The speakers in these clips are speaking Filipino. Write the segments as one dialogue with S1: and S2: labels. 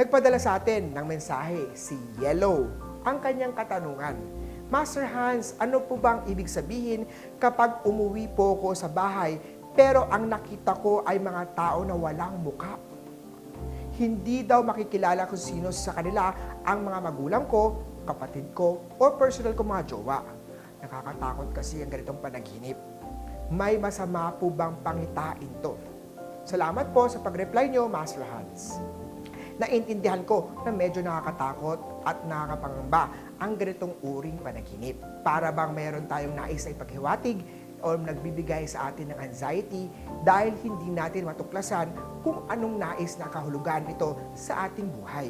S1: Nagpadala sa atin ng mensahe si Yellow. Ang kanyang katanungan, Master Hans, ano po bang ibig sabihin kapag umuwi po ko sa bahay pero ang nakita ko ay mga tao na walang muka? Hindi daw makikilala kung sino sa kanila ang mga magulang ko, kapatid ko, or personal ko mga jowa. Nakakatakot kasi ang ganitong panaginip. May masama po bang pangitain to? Salamat po sa pag-reply nyo, Master Hans. Naintindihan ko na medyo nakakatakot at nakakapangamba ang ganitong uring panaginip. Para bang meron tayong nais na ipaghiwatig o nagbibigay sa atin ng anxiety dahil hindi natin matuklasan kung anong nais na kahulugan nito sa ating buhay.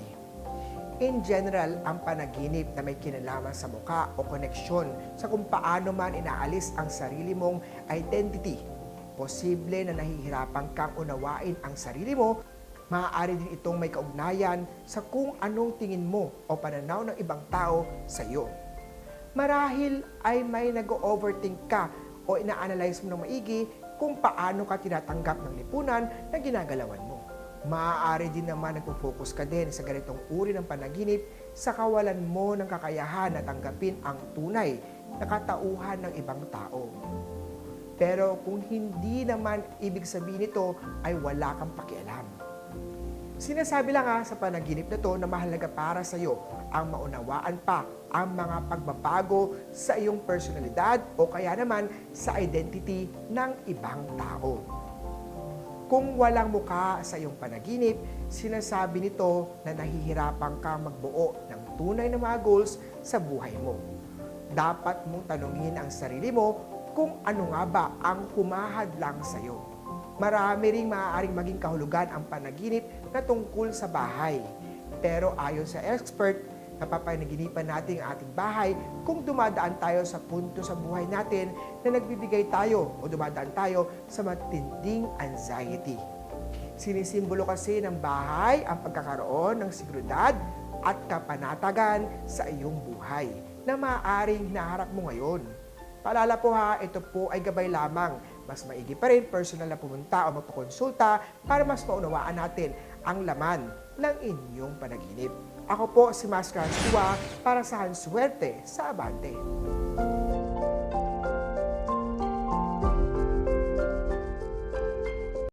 S1: In general, ang panaginip na may kinalaman sa muka o koneksyon sa kung paano man inaalis ang sarili mong identity. Posible na nahihirapan kang unawain ang sarili mo, maaari din itong may kaugnayan sa kung anong tingin mo o pananaw ng ibang tao sa iyo. Marahil ay may nag-overthink ka o ina-analyze mo ng maigi kung paano ka tinatanggap ng lipunan na ginagalawan mo. Maaari din naman nagpo-focus ka din sa ganitong uri ng panaginip sa kawalan mo ng kakayahan na tanggapin ang tunay na katauhan ng ibang tao. Pero kung hindi naman ibig sabihin nito ay wala kang pakialam. Sinasabi lang ha sa panaginip na to na mahalaga para sa iyo ang maunawaan pa ang mga pagbabago sa iyong personalidad o kaya naman sa identity ng ibang tao. Kung walang muka sa iyong panaginip, sinasabi nito na nahihirapan kang magbuo ng tunay na mga goals sa buhay mo. Dapat mong tanungin ang sarili mo kung ano nga ba ang humahadlang sa iyo. Marami ring maaaring maging kahulugan ang panaginip na tungkol sa bahay. Pero ayon sa expert, napapanaginipan natin ang ating bahay kung dumadaan tayo sa punto sa buhay natin na nagbibigay tayo o dumadaan tayo sa matinding anxiety. Sinisimbolo kasi ng bahay ang pagkakaroon ng seguridad at kapanatagan sa iyong buhay na maaaring naharap mo ngayon. Paalala po ha, ito po ay gabay lamang. Mas maigi pa rin personal na pumunta o magpakonsulta para mas maunawaan natin ang laman ng inyong panaginip. Ako po si Mas Francois para sa Hansuerte sa Abante.